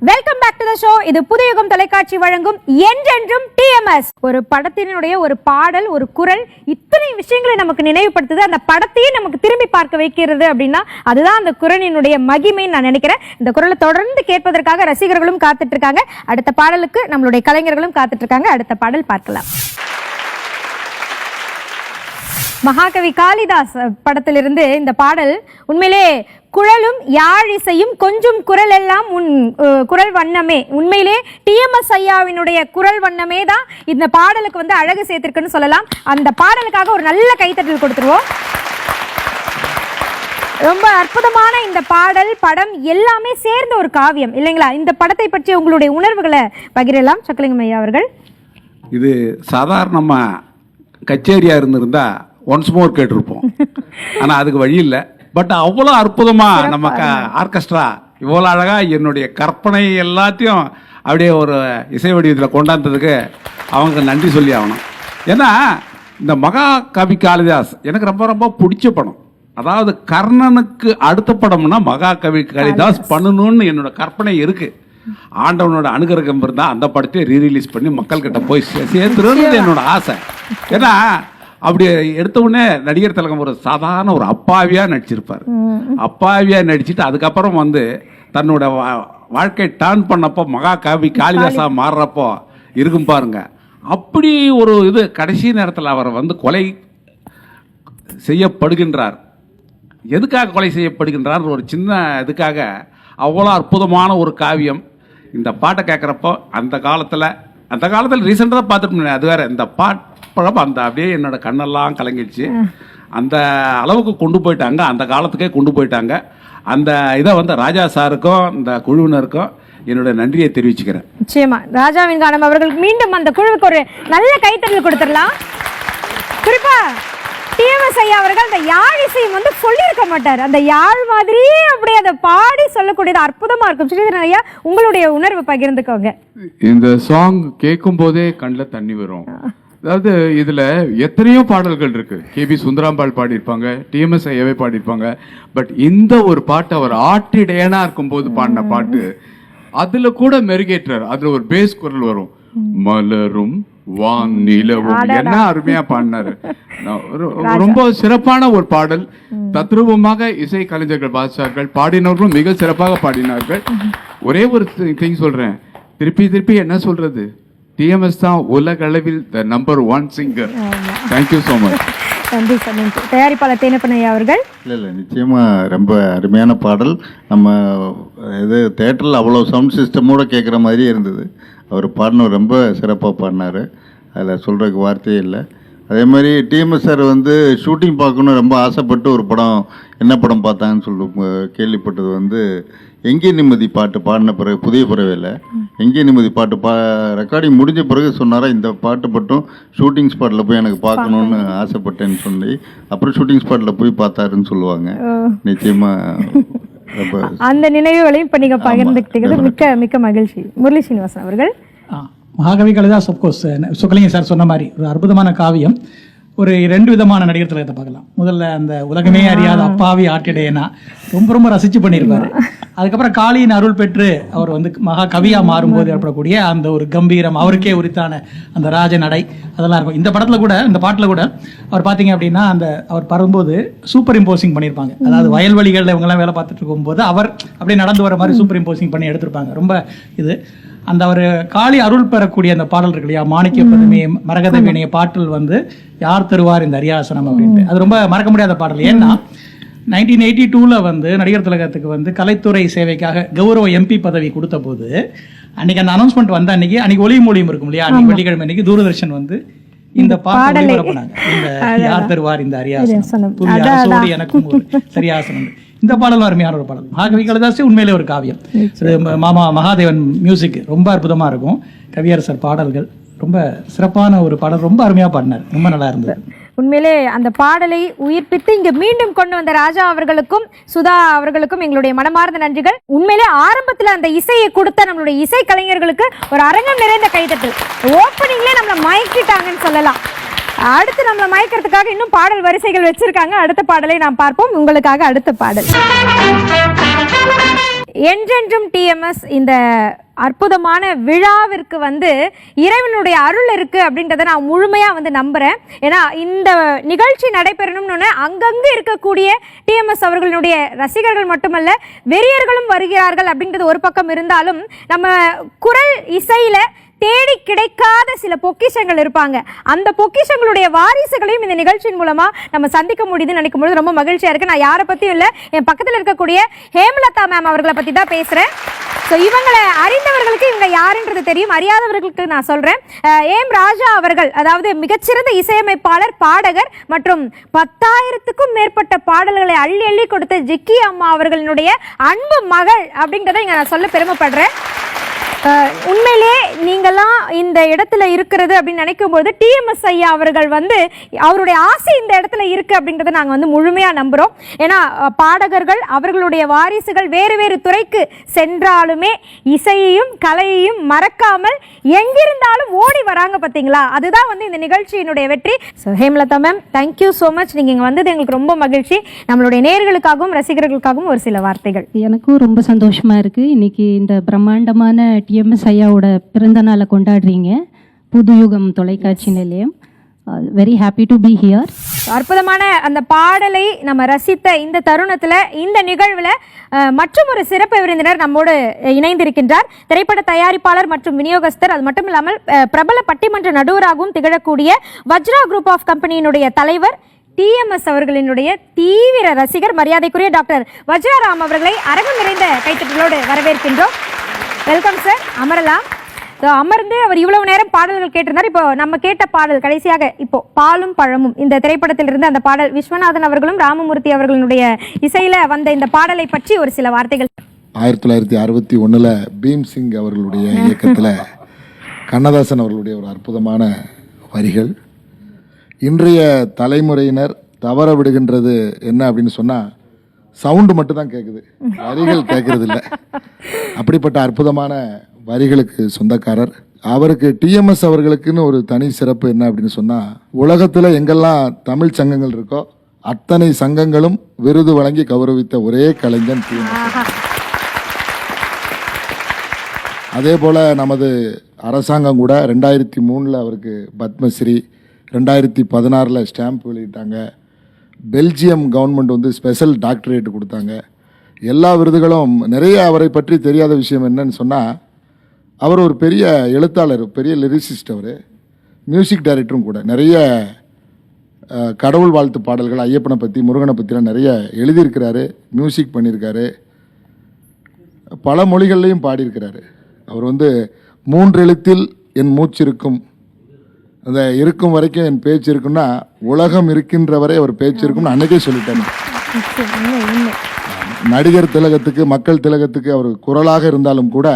Welcome back to the show இது புதுயுகம் தொலைக்காட்சி வழங்கும் என்றென்றும் டிஎம்எஸ் ஒரு படத்தினுடைய ஒரு பாடல் ஒரு குரல் இத்தனை விஷயங்களை நமக்கு நினைவுபடுத்துது. அந்த படத்தையே நமக்கு திரும்பி பார்க்க வைக்கிறது அப்படின்னா அதுதான் அந்த குரலினுடைய மகிமைன்னு நான் நினைக்கிறேன். இந்த குரலை தொடர்ந்து கேட்பதற்காக ரசிகர்களும் காத்துட்டு இருக்காங்க. அடுத்த பாடலுக்கு நம்மளுடைய கலைஞர்களும் காத்துட்டு இருக்காங்க. அடுத்த பாடல் பார்க்கலாம். மகாகவி காளிதாஸ் படத்திலிருந்து இந்த பாடல் உண்மையிலே குழலும் யாழிசையும் கொஞ்சம் குரல் எல்லாம் உன் குரல் வண்ணமே. உண்மையிலே டிஎம்எஸ் ஐயாவினுடைய குரல் வண்ணமே தான் இந்த பாடலுக்கு வந்து அழகு சேர்த்திருக்குன்னு சொல்லலாம். அந்த பாடலுக்காக ஒரு நல்ல கைத்தட்டல் கொடுத்துருவோம். ரொம்ப அற்புதமான இந்த பாடல் படம் எல்லாமே சேர்ந்த ஒரு காவியம் இல்லைங்களா? இந்த படத்தை பற்றி உங்களுடைய உணர்வுகளை பகிரலாம். சக்கலிங்கம் ஐயா அவர்கள். இது சாதாரணமாக கச்சேரியாக இருந்திருந்தால் ஒன்ஸ் மோர் கேட்டிருப்போம். ஆனால் அதுக்கு வழி இல்லை. பட் அவ்வளோ அற்புதமாக நம்ம க ஆர்கெஸ்ட்ரா இவ்வளோ அழகாக என்னுடைய கற்பனை எல்லாத்தையும் அப்படியே ஒரு இசை வடிவத்தில் கொண்டாந்ததுக்கு அவங்க நன்றி சொல்லி ஆகணும். ஏன்னா இந்த மகா கவி காளிதாஸ் எனக்கு ரொம்ப ரொம்ப பிடிச்ச படம். அதாவது கர்ணனுக்கு அடுத்த படம்னா மகா கவி காளிதாஸ் பண்ணணும்னு என்னோட கற்பனை இருக்கு. ஆண்டவனோட அனுகிரகம் இருந்தால் அந்த படத்தை ரீ ரிலீஸ் பண்ணி மக்கள்கிட்ட போய் சே- சேர்த்துறது என்னோட ஆசை. ஏன்னா அப்படி எடுத்த உடனே நடிகர் திலகம் ஒரு சாதாரண ஒரு அப்பாவியா நடிச்சிருப்பார். அப்பாவியா நடிச்சிட்டு அதுக்கப்புறம் வந்து தன்னோட வா- வாழ்க்கை டர்ன் பண்ணப்போ மகா கவி காளிதாசா மாறுறப்போ இருக்கும் பாருங்க. அப்படி ஒரு இது கடைசி நேரத்தில் அவர் வந்து கொலை செய்யப்படுகின்றார். எதுக்காக கொலை செய்யப்படுகின்றார் ஒரு சின்ன இதுக்காக அவ்வளோ அற்புதமான ஒரு காவியம். இந்த பாட்டை கேட்குறப்போ அந்த காலத்தில் அந்த காலத்தில் ரீசெண்டாக பார்த்துட்டு அது வேற இந்த பாட்டு அந்த அப்படியே என்னோட கண்ணெல்லாம் கலங்கிடுச்சு. அந்த அளவுக்கு கொண்டு போயிட்டாங்க. அந்த காலத்துக்கே கொண்டு போயிட்டாங்க. அந்த இதை வந்து ராஜா சாருக்கும் இந்த குழுவினருக்கும் என்னோட நன்றியை தெரிவிச்சுக்கிறேன். நிச்சயமா. ராஜாவின் கானம் அவர்களுக்கு மீண்டும் அந்த குழுவுக்கு ஒரு நல்ல கைத்தட்டல் கொடுத்துடலாம். குறிப்பா டிஎம்எஸ் ஐயா அவர்கள் அந்த யாழ் இசையும் வந்து சொல்லியிருக்க மாட்டார். அந்த யாழ் மாதிரியே அப்படியே அதை பாடி சொல்லக்கூடியது அற்புதமா இருக்கும். ஸ்ரீதரன் ஐயா உங்களுடைய உணர்வு பகிர்ந்துக்கோங்க. இந்த சாங் கேட்கும் போதே கண்ணில் தண்ணி வரும். அதாவது இதுல எத்தனையோ பாடல்கள் இருக்கு. கேபி சுந்தராம்பாள் பாடியிருப்பாங்க டிஎம்எஸ் ஐயாவே பாடியிருப்பாங்க. பட் இந்த ஒரு பாட்டு அவர் ஆட்டிடையனா இருக்கும்போது பாடின பாட்டு அதுல கூட மெருகேற்றார். அதுல ஒரு பேஸ் குரல் வரும். மலரும் வான் நிலவும் என்ன அருமையா பாடினாரு. ரொம்ப சிறப்பான ஒரு பாடல். தத்ரூபமாக இசை கலைஞர்கள் பாதுஷாக்கள் பாடினவர்களும் மிக சிறப்பாக பாடினார்கள். ஒரே ஒரு திங் சொல்றேன். திருப்பி திருப்பி என்ன சொல்றது? டிஎம்எஸ் தான் உலக அளவில் the number one singer thank you so much நன்றி சார் நன்றி தயாரிப்பாளர் தேனப்பன் ஐயா அவர்கள்? இல்லை இல்லை நிச்சயமாக ரொம்ப அருமையான பாடல். நம்ம இது தேட்டரில் அவ்வளோ சவுண்ட் சிஸ்டமோட கேட்குற மாதிரியே இருந்தது. அவர் பாடினவர் ரொம்ப சிறப்பாக பாடினார். அதில் சொல்கிறதுக்கு வார்த்தையே இல்லை. அதே மாதிரி டிஎம்எஸ் சார் வந்து ஷூட்டிங் பார்க்கணும் ரொம்ப ஆசைப்பட்டு ஒரு படம் என்ன படம் பார்த்தாங்கன்னு சொல்லி கேள்விப்பட்டது வந்து எங்கே நிம்மதி பாட்டு பாடின பிறகு புதிய பிறவையில் எங்கே நிம்மதி? பாட்டு பா ரெக்கார்டிங் முடிஞ்ச பிறகு சொன்னாரா இந்த பாட்டு மட்டும் ஷூட்டிங் ஸ்பாட்டில் போய் எனக்கு பார்க்கணுன்னு ஆசைப்பட்டேன்னு சொல்லி. அப்புறம் ஷூட்டிங் ஸ்பாட்டில் போய் பார்த்தாருன்னு சொல்லுவாங்க. நிச்சயமாக அந்த நினைவுகளையும் இப்ப நீங்க பகிர்ந்துக்கிட்டது மிக்க மிக்க மகிழ்ச்சி. முரளி சீனிவாசன் அவர்கள். Mahakavi Kalidas of course Sukkalinga sir சொன்ன மாதிரி ஒரு அற்புதமான காவியம். ஒரு ரெண்டு விதமான நடிகர் திலகத்தை பார்க்கலாம். முதல்ல அந்த உலகமே அறியாத அப்பாவி ஆட்டிடையனா ரொம்ப ரொம்ப ரசிச்சு பண்ணியிருப்பாரு. அதுக்கப்புறம் காளியின் அருள் பெற்று அவர் வந்து மகா கவியா மாறும்போது ஏற்படக்கூடிய அந்த ஒரு கம்பீரம் அவருக்கே உரித்தான அந்த ராஜ நடை அதெல்லாம் இருக்கும். இந்த படத்துல கூட இந்த பாட்டுல கூட அவர் பார்த்தீங்க அப்படின்னா அந்த அவர் பரும்போது சூப்பர் இம்போசிங் பண்ணியிருப்பாங்க. அதாவது வயல்வெளிகளில் இவங்கெல்லாம் வேலை பார்த்துட்டு இருக்கும்போது அவர் அப்படியே நடந்து வர மாதிரி சூப்பர் இம்போசிங் பண்ணி எடுத்திருப்பாங்க. ரொம்ப இது. அந்த அவர் காளி அருள் பெறக்கூடிய அந்த பாடல் இருக்கு இல்லையா? மாணிக்க பதுமே மரகத வீணைய பாட்டில் வந்து யார் தருவார் இந்த அரியாசனம் அப்படின்ட்டு. அது ரொம்ப மறக்க முடியாத பாடல். ஏன்னா நைன்டீன் எயிட்டி டூவில் வந்து நடிகர் திலகத்துக்கு வந்து கலைத்துறை சேவைக்காக கௌரவ எம்பி பதவி கொடுத்த போது அன்னைக்கு அந்த அனௌன்ஸ்மெண்ட் வந்த அன்னைக்கு அன்னைக்கு ஒளி மொழியும் இருக்கும் இல்லையா? அன்னைக்கு வெள்ளிக்கிழமை அன்னைக்கு தூரதர்ஷன் வந்து இந்த பாடலை. இந்த யார் தருவார் இந்த அரியாசனம். புதிய அரசோடு எனக்கும் சரியாசனம் இந்த பாடலும் அருமையான ஒரு பாடல்? மகாகவி கலதாசி உண்மையிலே ஒரு காவியம். மாமா மகாதேவன் மியூசிக் ரொம்ப அற்புதமா இருக்கும். கவியரசர் பாடல்கள் ரொம்ப சிறப்பான ஒரு பாடல் ரொம்ப அருமையா பாடினார். ரொம்ப நல்லா இருந்தது. உண்மையிலே அந்த பாடலை உயிர்ப்பித்து இங்கு மீண்டும் கொண்டு வந்த ராஜா அவர்களுக்கும் சுதா அவர்களுக்கும் எங்களுடைய மனமார்ந்த நன்றிகள். உண்மையிலே ஆரம்பத்துல அந்த இசையை கொடுத்த நம்மளுடைய இசை கலைஞர்களுக்கு ஒரு அரங்கம் நிறைந்த கைதட்டு ஓப்பனிங்லேயே நம்மளை மயக்கிட்டாங்கன்னு சொல்லலாம். அடுத்து நம்மளை மயக்கிறதுக்காக இன்னும் பாடல் வரிசைகள் வச்சிருக்காங்க. அடுத்த பாடலை நாம் பார்ப்போம். உங்களுக்காக அடுத்த பாடல். என்றென்றும் டிஎம்எஸ் இந்த அற்புதமான விழாவிற்கு வந்து இறைவனுடைய அருள் இருக்குது அப்படின்றத நான் முழுமையாக வந்து நம்புகிறேன் ஏன்னா இந்த நிகழ்ச்சி நடைபெறணும்னு அங்கங்கே இருக்கக்கூடிய டிஎம்எஸ் அவர்களுடைய ரசிகர்கள் மட்டுமல்ல வெறியர்களும் வருகிறார்கள் அப்படின்றது ஒரு பக்கம் இருந்தாலும் நம்ம குரல் இசையில் தேடி கிடைக்காத சில பொக்கிஷங்கள் இருப்பாங்க. அந்த பொக்கிஷங்களுடைய வாரிசுகளையும் இந்த நிகழ்ச்சியின் மூலமா நம்ம சந்திக்க முடியுதுன்னு நினைக்கும் பொழுது ரொம்ப மகிழ்ச்சியா இருக்கு. நான் யாரை பத்தியும் இல்ல என் பக்கத்தில் இருக்கக்கூடிய ஹேமலதா மேம் அவர்களை பத்தி தான் பேசுறேன். ஸோ இவங்களை அறிந்தவர்களுக்கு இவங்க யாருன்றது தெரியும். அறியாதவர்களுக்கு நான் சொல்றேன். ஏம் ராஜா அவர்கள் அதாவது மிகச்சிறந்த இசையமைப்பாளர் பாடகர் மற்றும் பத்தாயிரத்துக்கும் மேற்பட்ட பாடல்களை அள்ளி அள்ளி கொடுத்த ஜிக்கி அம்மா அவர்களினுடைய அன்பு மகள் அப்படின்றத இங்க நான் சொல்ல பெருமைப்படுறேன். உண்மையிலே நீங்கள்லாம் இந்த இடத்துல இருக்கிறது அப்படின்னு நினைக்கும் போது டிஎம்எஸ் ஐயா அவர்கள் வந்து அவருடைய ஆசை இந்த இடத்துல இருக்கு அப்படின்றத நாங்கள் வந்து முழுமையாக நம்புகிறோம் ஏன்னா பாடகர்கள் அவர்களுடைய வாரிசுகள் வேறு வேறு துறைக்கு சென்றாலுமே இசையையும் கலையையும் மறக்காமல் எங்கிருந்தாலும் ஓடி வராங்க பார்த்தீங்களா அதுதான் வந்து இந்த நிகழ்ச்சியினுடைய வெற்றி. So Hemalatha ma'am thank you so much நீங்கள் இங்கே வந்தது எங்களுக்கு ரொம்ப மகிழ்ச்சி. நம்மளுடைய நேர்களுக்காகவும் ரசிகர்களுக்காகவும் ஒரு சில வார்த்தைகள். எனக்கும் ரொம்ப சந்தோஷமாக இருக்குது இன்னைக்கு இந்த பிரம்மாண்டமான டிஎம்எஸ் ஐயாவோட பிறந்த நாளை கொண்டாடுறீங்க. புதுயுகம் தொலைக்காட்சி நிலையம். Very happy to be here அற்புதமான அந்த பாடலை நம்ம ரசித்த இந்த தருணத்துல இந்த நிகழ்வுல அஹ், மற்றும் ஒரு சிறப்பு விருந்தினர் நம்மோடு இணைந்திருக்கின்றார். திரைப்பட தயாரிப்பாளர் மற்றும் விநியோகஸ்தர் அது மட்டும் இல்லாமல் அஹ், பிரபல பட்டிமன்ற நடுவராகவும் திகழக்கூடிய வஜ்ரா குரூப் ஆஃப் கம்பெனியினுடைய தலைவர் டிஎம்எஸ் அவர்களினுடைய தீவிர ரசிகர் மரியாதைக்குரிய டாக்டர் வஜ்ராராம் அவர்களை அரங்கம் நிறைந்த கைத்தட்டலோடு வரவேற்கின்றோம். வெல்கம் சார் அமரலாம் So, அமர்ந்து அவர் இவ்வளவு நேரம் பாடல்கள் கேட்டிருந்தார். இப்போ நம்ம கேட்ட பாடல் கடைசியாக இப்போ பாலும் பழமும். இந்த திரைப்படத்திலிருந்து அந்த பாடல் விஸ்வநாதன் அவர்களும் ராமமூர்த்தி அவர்களுடைய இசையில வந்த இந்த பாடலை பற்றி ஒரு சில வார்த்தைகள். ஆயிரத்தி தொள்ளாயிரத்தி அறுபத்தி ஒன்றில் பீம் சிங் அவர்களுடைய இயக்கத்தில் கண்ணதாசன் அவர்களுடைய ஒரு அற்புதமான வரிகள். இன்றைய தலைமுறையினர் தவற விடுகின்றது என்ன அப்படின்னு சொன்னால் சவுண்டு மட்டும் தான் கேட்குது வரிகள் கேட்கறது இல்லை அப்படிப்பட்ட அற்புதமான வரிகளுக்கு சொந்தக்காரர். அவருக்கு டிஎம்எஸ் அவர்களுக்குன்னு ஒரு தனி சிறப்பு என்ன அப்படின்னு சொன்னால் உலகத்தில் எங்கெல்லாம் தமிழ் சங்கங்கள் இருக்கோ அத்தனை சங்கங்களும் விருது வழங்கி கௌரவித்த ஒரே கலைஞன் டிஎம்எஸ் அதே போல் நமது அரசாங்கம் கூட ரெண்டாயிரத்தி மூணில் அவருக்கு பத்மஸ்ரீ ரெண்டாயிரத்தி பதினாறில் ஸ்டாம்ப் வெளியிட்டாங்க. பெல்ஜியம் கவர்மெண்ட் வந்து ஸ்பெஷல் டாக்டரேட் கொடுத்தாங்க. எல்லா விருதுகளும் நிறைய அவரை பற்றி தெரியாத விஷயம் என்னன்னு சொன்னால் அவர் ஒரு பெரிய எழுத்தாளர் பெரிய லிரிசிஸ்ட் அவர். மியூசிக் டைரக்டரும் கூட. நிறைய கடவுள் வாழ்த்து பாடல்கள் ஐயப்பனை பற்றி முருகனை பற்றிலாம் நிறைய எழுதியிருக்கிறாரு மியூசிக் பண்ணியிருக்காரு. பல மொழிகள்லையும் பாடியிருக்கிறாரு. அவர் வந்து மூன்று எழுத்தில் என் மூச்சு இருக்கும் அந்த இருக்கும் வரைக்கும் என் பேச்சு இருக்குன்னா உலகம் இருக்கின்ற வரை அவர் பேச்சு இருக்கும்னு அன்னைக்கே சொல்லிட்டேன் நடிகர் திலகத்துக்கு மக்கள் திலகத்துக்கு அவர் குரலாக இருந்தாலும் கூட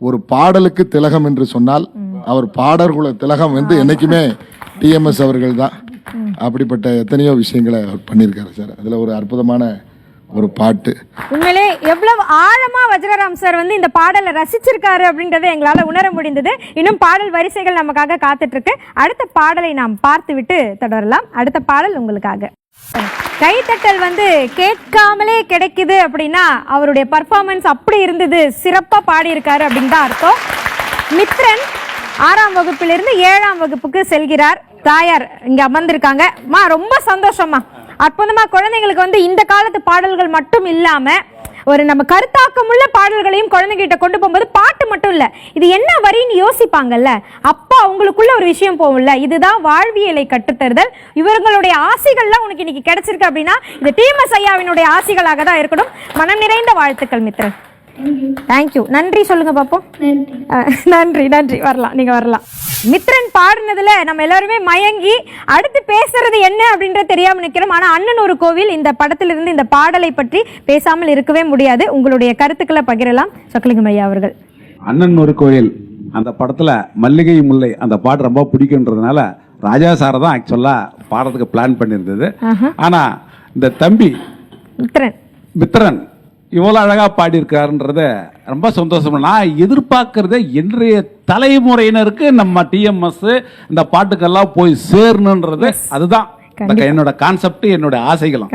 ஒரு பாடலுக்கு திலகம் என்று சொன்னால் அவர் பாடற்குல திலகம் வந்து என்றைக்குமே டிஎம்எஸ் அவர்கள் தான் அப்படிப்பட்ட எத்தனையோ விஷயங்களை அவர் பண்ணியிருக்காரு சார். அதில் ஒரு அற்புதமான ஒரு பாட்டு. உண்மையிலே எவ்வளவு ஆழமா வஜ்ரராம் சார் வந்து இந்த பாடலை ரசிச்சிருக்காரு அப்படின்றத எங்களால உணர முடிந்தது. இன்னும் பாடல் வரிசைகள் நமக்காக காத்துட்டு இருக்கு அடுத்த பாடலை நாம் பார்த்து விட்டு தொடரலாம். அடுத்த பாடல் உங்களுக்காக. கைத்தட்டல் வந்து கேட்காமலே கிடைக்குது அப்படின்னா அவருடைய பர்ஃபார்மன்ஸ் அப்படி இருந்தது சிறப்பாக பாடியிருக்காரு அப்படின்னு தான் அர்த்தம். மித்ரன் ஆறாம் வகுப்பிலிருந்து ஏழாம் வகுப்புக்கு செல்கிறார். தாயார் இங்கே அமர்ந்திருக்காங்க. மா ரொம்ப சந்தோஷமா அற்புதமா குழந்தைங்களுக்கு வந்து இந்த காலத்து பாடல்கள் மட்டும் இல்லாம ஒரு நம்ம கருத்தாக்கமுள்ள பாடல்களையும் குழந்தைகிட்ட கொண்டு போகும்போது பாட்டு மட்டும் இல்ல. இது என்ன வரின்னு யோசிப்பாங்கல்ல? அப்பா அவங்களுக்குள்ள ஒரு விஷயம் போகும்ல. இதுதான் வாழ்வியலை கற்றுத்தருதல் இவர்களுடைய ஆசைகள்லாம் உனக்கு இன்னைக்கு கிடைச்சிருக்கு அப்படின்னா இது டிஎம்எஸ் ஐயாவினுடைய ஆசைகளாக தான் இருக்கணும். மனம் நிறைந்த வாழ்த்துக்கள் மித்ரன். தேங்க்யூ நன்றி சொல்லுங்க பாப்போம். நன்றி நன்றி. வரலாம். நீங்க வரலாம். மித்ரன் பாடினதுல நம்ம எல்லாருமே மயங்கி அடுத்து பேசுறது என்ன அப்படின்றது தெரியாம நிக்கிறோம். ஆனா அண்ணன் ஒரு கோவில் இந்த படத்திலிருந்து இந்த பாடலை பற்றி பேசாமல் இருக்கவே முடியாது. உங்களுடைய கருத்துக்களை பகிரலாம். சொக்கலிங்கம் ஐயா அவர்கள். அண்ணன் ஒரு கோயில் அந்த படத்துல மல்லிகை முல்லை அந்த பாட்டு ரொம்ப பிடிக்குன்றதுனால ராஜா சாரை தான் ஆக்சுவலா பாடுறதுக்கு பிளான் பண்ணியிருந்தது. ஆனா இந்த தம்பி மித்ரன். மித்ரன் இவ்வளோ அழகா பாடியிருக்காருன்றத ரொம்ப சந்தோஷம் நான் எதிர்பார்க்கறதே இன்றைய தலைமுறையினருக்கு நம்ம டிஎம்எஸ் இந்த பாட்டுக்கெல்லாம் போய் சேரணுன்றது அதுதான். என்னோட கான்செப்ட் என்னோட ஆசைகளும்.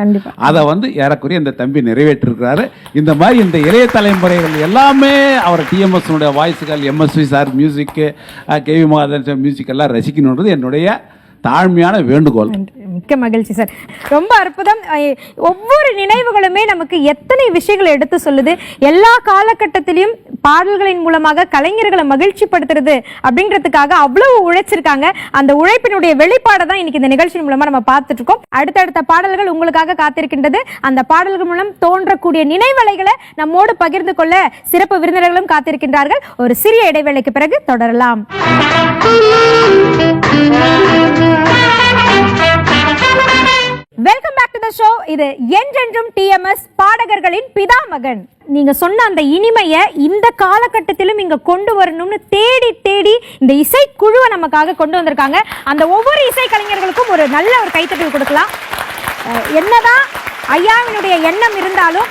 அதை வந்து ஏறக்குறைய இந்த தம்பி நிறைவேற்றிருக்கிறாரு இந்த மாதிரி இந்த இளைய தலைமுறைகள் எல்லாமே அவர் TMS வாய்ஸுகள் MSV sir music KV Mahadevan sir music எல்லாம் ரசிக்கணுன்றது என்னுடைய தாழ்மையான வேண்டுகோள். மிக்க மகிழ்ச்சி சார். ரொம்ப அற்புதம். ஒவ்வொரு நினைவுகளுமே நமக்கு எத்தனை விஷயங்களை எடுத்து சொல்லுது. எல்லா காலகட்டத்திலையும் பாடல்களின் மூலமாக கலைஞர்களை மகிழ்ச்சி படுத்துறது அப்படின்றதுக்காக அவ்வளவு உழைச்சிருக்காங்க. அந்த உழைப்பினுடைய வெளிப்பாடை தான் இன்னைக்கு இந்த நிகழ்ச்சியின் மூலமா நம்ம பார்த்துட்டு இருக்கோம் அடுத்தடுத்த பாடல்கள் உங்களுக்காக காத்திருக்கின்றது. அந்த பாடல்கள் மூலம் தோன்றக்கூடிய நினைவலைகளை நம்மோடு பகிர்ந்து கொள்ள சிறப்பு விருந்தினர்களும் காத்திருக்கின்றார்கள். ஒரு சிறிய இடைவேளைக்கு பிறகு தொடரலாம். Welcome back to the show இது என்றென்றும் டிஎம்எஸ் பாடகர்களின் பிதாமகன். நீங்க சொன்ன அந்த இனிமையை இந்த காலகட்டத்திலும் இங்க கொண்டு வரணும்னு தேடி தேடி இந்த இசைக்குழுவை நமக்காக கொண்டு வந்திருக்காங்க. அந்த ஒவ்வொரு இசை கலைஞர்களுக்கும் ஒரு நல்ல ஒரு கைத்தட்டல் கொடுக்கலாம். என்னதான் ஐயாவினுடைய எண்ணம் இருந்தாலும்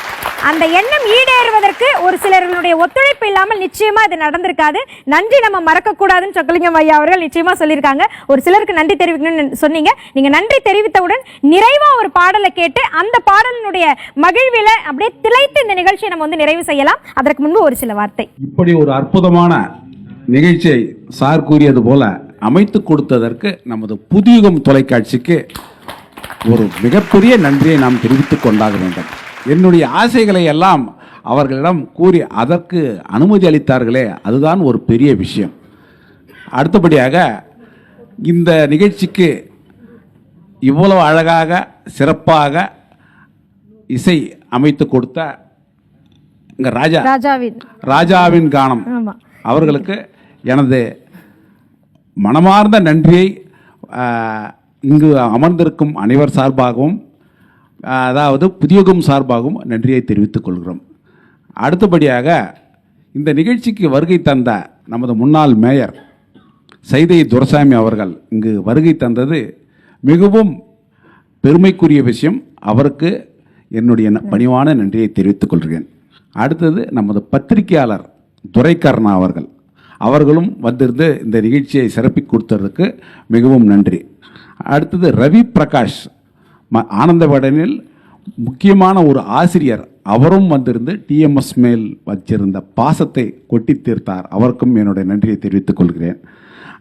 அந்த எண்ணம் ஈடேறுவதற்கு ஒரு சிலர்களுடைய ஒத்துழைப்பு இல்லாமல் நிச்சயமா இது நடந்திருக்காது. நன்றி நம்ம மறக்க கூடாதுன்னு சொக்கலிங்கம் ஐயா அவர்கள் நிச்சயமா சொல்லியிருக்காங்க. ஒரு சிலருக்கு நன்றி தெரிவிக்கணும்னு சொன்னீங்க. நீங்க நன்றி தெரிவித்தவுடன் நிறைவா ஒரு பாடலை கேட்டு அந்த பாடலினுடைய மகிழ்வில அப்படியே திளைத்து இந்த நிகழ்ச்சியை நம்ம வந்து நிறைவு செய்யலாம். அதற்கு முன்பு ஒரு சில வார்த்தை. இப்படி ஒரு அற்புதமான நிகழ்ச்சியை சார் கூறியது போல அமைத்து கொடுத்ததற்கு நமது புதியுகம் தொலைக்காட்சிக்கு ஒரு மிகப்பெரிய நன்றியை நாம் தெரிவித்துக் கொண்டாக வேண்டும். என்னுடைய ஆசைகளை எல்லாம் அவர்களிடம் கூறி அதற்கு அனுமதி அளித்தார்களே அதுதான் ஒரு பெரிய விஷயம். அடுத்தபடியாக இந்த நிகழ்ச்சிக்கு இவ்வளவு அழகாக சிறப்பாக இசை அமைத்து கொடுத்த இங்க ராஜா. ராஜாவின். ராஜாவின் கானம். அவர்களுக்கு எனது மனமார்ந்த நன்றியை இங்கு அமர்ந்திருக்கும் அனைவர் சார்பாகவும் அதாவது புதியகம் சார்பாகவும் நன்றியை தெரிவித்துக் கொள்கிறோம். அடுத்தபடியாக இந்த நிகழ்ச்சிக்கு வருகை தந்த நமது முன்னாள் மேயர் சைதை துரசாமி அவர்கள் இங்கு வருகை தந்தது மிகவும் பெருமைக்குரிய விஷயம். அவருக்கு என்னுடைய ந- பணிவான நன்றியை தெரிவித்துக் கொள்கிறேன். அடுத்தது நமது பத்திரிகையாளர் துரைக்கர்ணா அவர்கள். அவர்களும் வந்திருந்து இந்த நிகழ்ச்சியை சிறப்பி கொடுத்ததற்கு மிகவும் நன்றி. அடுத்தது ரவி பிரகாஷ் ஆனந்தவடனில் முக்கியமான ஒரு ஆசிரியர் அவரும் வந்திருந்து டிஎம்எஸ் மேல் வச்சிருந்த பாசத்தை கொட்டி தீர்த்தார். அவருக்கும் என்னுடைய நன்றியை தெரிவித்துக் கொள்கிறேன்.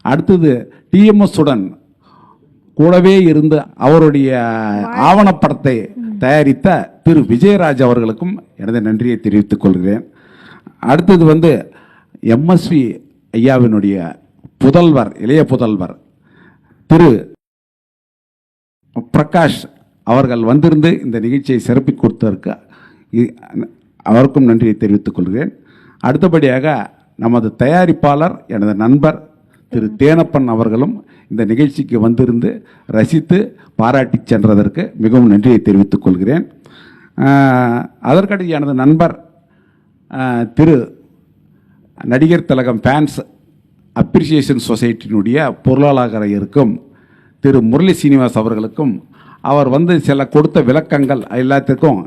அடுத்தது டிஎம்எஸ் உடன் கூடவே இருந்து அவருடைய ஆவணப்படத்தை தயாரித்த திரு விஜயராஜ் அவர்களுக்கும் எனது நன்றியை தெரிவித்துக் கொள்கிறேன். அடுத்தது வந்து எம்எஸ்வி ஐயாவினுடைய புதல்வர் இளைய புதல்வர் திரு பிரகாஷ் அவர்கள் வந்திருந்து இந்த நிகழ்ச்சியை சிறப்பிக் கொடுத்ததற்கு அவருக்கும் நன்றியை தெரிவித்துக் கொள்கிறேன். அடுத்தபடியாக நமது தயாரிப்பாளர் எனது நண்பர் திரு தேனப்பன் அவர்களும் இந்த நிகழ்ச்சிக்கு வந்திருந்து ரசித்து பாராட்டி சென்றதற்கு மிகவும் நன்றியை தெரிவித்துக் கொள்கிறேன். அதற்கடி எனது நண்பர் திரு நடிகர் திலகம் ஃபேன்ஸ் அப்ரிசியேஷன் சொசைட்டியினுடைய பொருளாளராக இருக்கும் திரு முரளி சீனிவாஸ் அவர்களுக்கும் அவர் வந்து சில கொடுத்த விளக்கங்கள் எல்லாத்துக்கும்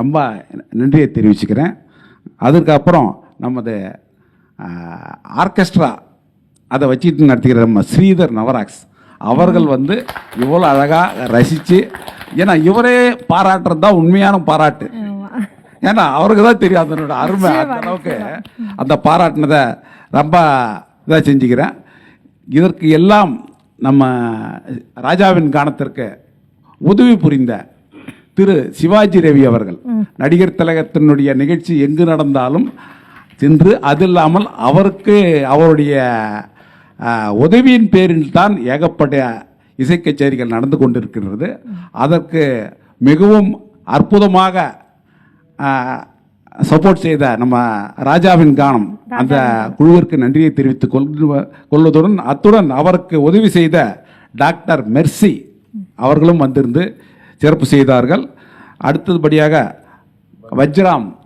ரொம்ப நன்றியை தெரிவிச்சுக்கிறேன். அதுக்கப்புறம் நமது ஆர்கெஸ்ட்ரா அதை வச்சுட்டு நடத்துகிற நம்ம ஸ்ரீதர் நவராக்ஸ் அவர்கள் வந்து இவ்வளோ அழகாக ரசித்து ஏன்னா இவரே பாராட்டுறது தான் உண்மையான பாராட்டு. ஏன்னா அவருக்கு தான் தெரியும் அதனோட அருமை. அந்த அளவுக்கு அந்த பாராட்டினதை ரொம்ப இதாக செஞ்சுக்கிறேன். இதற்கு எல்லாம் நம்ம ராஜாவின் கானத்திற்கு உதவி புரிந்த திரு சிவாஜி ரவி அவர்கள் நடிகர் திலகத்தினுடைய நிகழ்ச்சி எங்கு நடந்தாலும் சென்று அது இல்லாமல் அவருக்கு அவருடைய உதவியின் பேரில் தான் ஏகப்பட்ட இசை கச்சேரிகள் நடந்து கொண்டிருக்கிறது. அதற்கு மிகவும் அற்புதமாக சப்போர்ட் செய்த நம்ம ராஜாவின் கானம் அந்த குழுவிற்கு நன்றியை தெரிவித்துக் கொள்வ- கொள்வதுடன் அத்துடன் அவருக்கு உதவி செய்த டாக்டர் மெர்சி அவர்களும் வந்திருந்து சிறப்பு செய்தார்கள். அடுத்தபடியாக வஜ்ராம்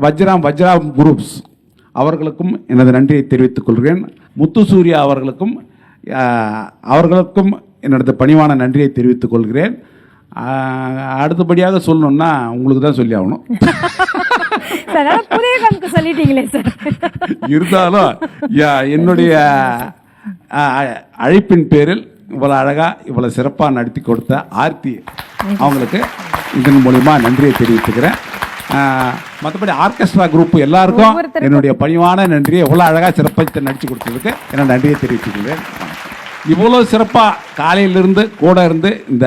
வஜ்ராம் வஜ்ராம் குரூப்ஸ் அவர்களுக்கும் எனது நன்றியை தெரிவித்துக் கொள்கிறேன். முத்துசூர்யா அவர்களுக்கும் அவர்களுக்கும் எனது பணிவான நன்றியை தெரிவித்துக் கொள்கிறேன். அடுத்தபடியாக சொல்லணும்னா உங்களுக்கு தான் சொல்லி ஆகணும். சொல்லிட்டீங்களே சார். இருந்தாலும் யா- என்னுடைய அழைப்பின் பேரில் இவ்வளோ அழகாக இவ்வளோ சிறப்பாக நடத்தி கொடுத்த ஆர்த்தி அவங்களுக்கு இதன் மூலிமா நன்றியை தெரிவித்துக்கிறேன் மற்றபடி ஆர்கெஸ்ட்ரா குரூப் எல்லாருக்கும். என்னுடைய பணிவான நன்றியை எவ்வளோ அழகாக சிறப்பாக நடித்து கொடுத்ததுக்கு என்னோட நன்றியை தெரிவித்துக்கிறேன் இவ்வளோ சிறப்பாக காலையிலிருந்து கூட இருந்து இந்த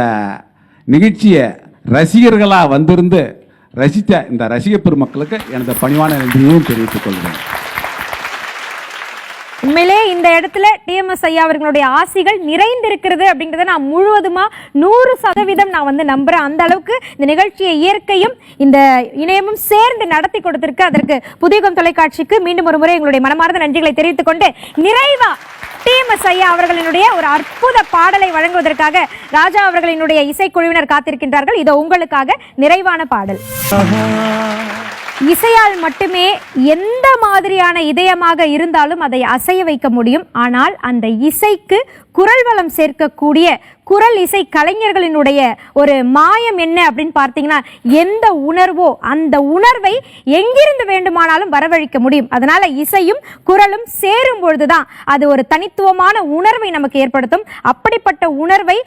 நிகழ்ச்சியை ரசிகர்களாக வந்திருந்து ரசித்த இந்த ரசிக பெருமக்களுக்கு எனது பணிவான நன்றியையும் தெரிவித்துக் கொள்கிறேன் உண்மையிலே இந்த இடத்துல டிஎம்எஸ் ஐயா அவர்களுடைய ஆசிகள் நிறைந்திருக்கிறது அப்படின்றத நான் முழுவதுமா நூறு சதவீதம் நான் வந்து நம்புகிறேன் அந்த அளவுக்கு இந்த நிகழ்ச்சியை இயற்கையும் இந்த இணையமும் சேர்ந்து நடத்தி கொடுத்திருக்கு. அதற்கு புதியகம் தொலைக்காட்சிக்கு மீண்டும் ஒரு முறை எங்களுடைய மனமார்ந்த நன்றிகளை தெரிவித்துக் கொண்டு நிறைவா டிஎம்எஸ் ஐயா அவர்களினுடைய ஒரு அற்புத பாடலை வழங்குவதற்காக ராஜா அவர்களினுடைய இசைக்குழுவினர் காத்திருக்கின்றார்கள். இதோ உங்களுக்காக நிறைவான பாடல். இசையால் மட்டுமே எந்த மாதிரியான இதயமாக இருந்தாலும் அதை அசைய வைக்க முடியும். ஆனால் அந்த இசைக்கு குரல் வளம் சேர்க்கக்கூடிய குரல் இசை கலைஞர்களினுடைய ஒரு மாயம் என்ன அப்படின்னு பார்த்தீங்கன்னா எந்த உணர்வோ அந்த உணர்வை எங்கிருந்து வேண்டுமானாலும் வரவழைக்க முடியும். அதனால இசையும் குரலும் சேரும் பொழுதுதான் அது ஒரு தனித்துவமான உணர்வை நமக்கு ஏற்படுத்தும். அப்படிப்பட்ட உணர்வை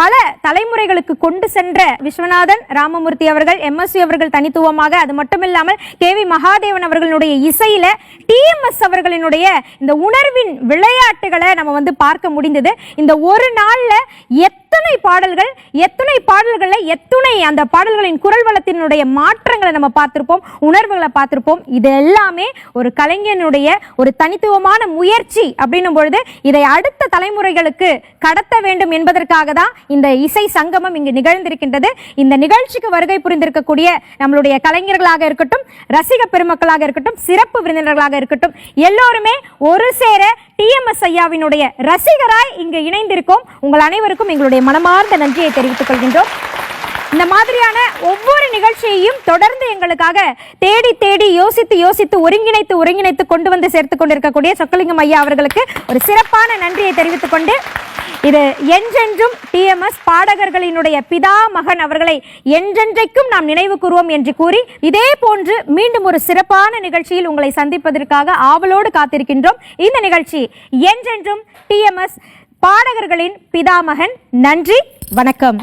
பல தலைமுறைகளுக்கு கொண்டு சென்ற விஸ்வநாதன் ராமமூர்த்தி அவர்கள் எம்எஸ்வி அவர்கள் தனித்துவமாக அது மட்டும் இல்லாமல் கே வி மகாதேவன் அவர்களுடைய இசையில டிஎம்எஸ் அவர்களினுடைய இந்த உணர்வின் விளையாட்டுகளை நம்ம வந்து பார்க்க முடிந்தது. இந்த ஒரு நாள்ல எத்தனை எத்தனை பாடல்கள் எத்தனை பாடல்களில் எத்தனை அந்த பாடல்களின் குரல் வளத்தினுடைய மாற்றங்களை நம்ம பார்த்திருப்போம் உணர்வுகளை பார்த்துருப்போம். இது எல்லாமே ஒரு கலைஞனுடைய ஒரு தனித்துவமான முயற்சி அப்படின்னும் பொழுது இதை அடுத்த தலைமுறைகளுக்கு கடத்த வேண்டும் என்பதற்காக தான் இந்த இசை சங்கமம் இங்கு நிகழ்ந்திருக்கின்றது. இந்த நிகழ்ச்சிக்கு வருகை புரிந்திருக்கக்கூடிய நம்மளுடைய கலைஞர்களாக இருக்கட்டும் ரசிக பெருமக்களாக இருக்கட்டும் சிறப்பு விருந்தினர்களாக இருக்கட்டும் எல்லோருமே ஒரு சேர டிஎம்எஸ் ஐயாவினுடைய ரசிகராய் இங்கு இணைந்திருக்கோம். உங்கள் அனைவருக்கும் எங்களுடைய எங்களுடைய மனமார்ந்த நன்றியை தெரிவித்துக் கொள்கின்றோம். இந்த மாதிரியான ஒவ்வொரு நிகழ்ச்சியையும் தொடர்ந்து எங்களுக்காக தேடி தேடி யோசித்து யோசித்து ஒருங்கிணைத்து ஒருங்கிணைத்து கொண்டு வந்து சேர்த்து கொண்டிருக்கக்கூடிய சொக்கலிங்கம் ஐயா அவர்களுக்கு ஒரு சிறப்பான நன்றியை தெரிவித்துக் கொண்டு இது என்றென்றும் டிஎம்எஸ் பாடகர்களினுடைய பிதா மகன் அவர்களை என்றென்றைக்கும் நாம் நினைவு கூறுவோம் என்று கூறி இதே போன்று மீண்டும் ஒரு சிறப்பான நிகழ்ச்சியில் உங்களை சந்திப்பதற்காக ஆவலோடு காத்திருக்கின்றோம். இந்த நிகழ்ச்சி என்றென்றும் டிஎம்எஸ் பாடகர்களின் பிதாமகன் நன்றி வணக்கம்.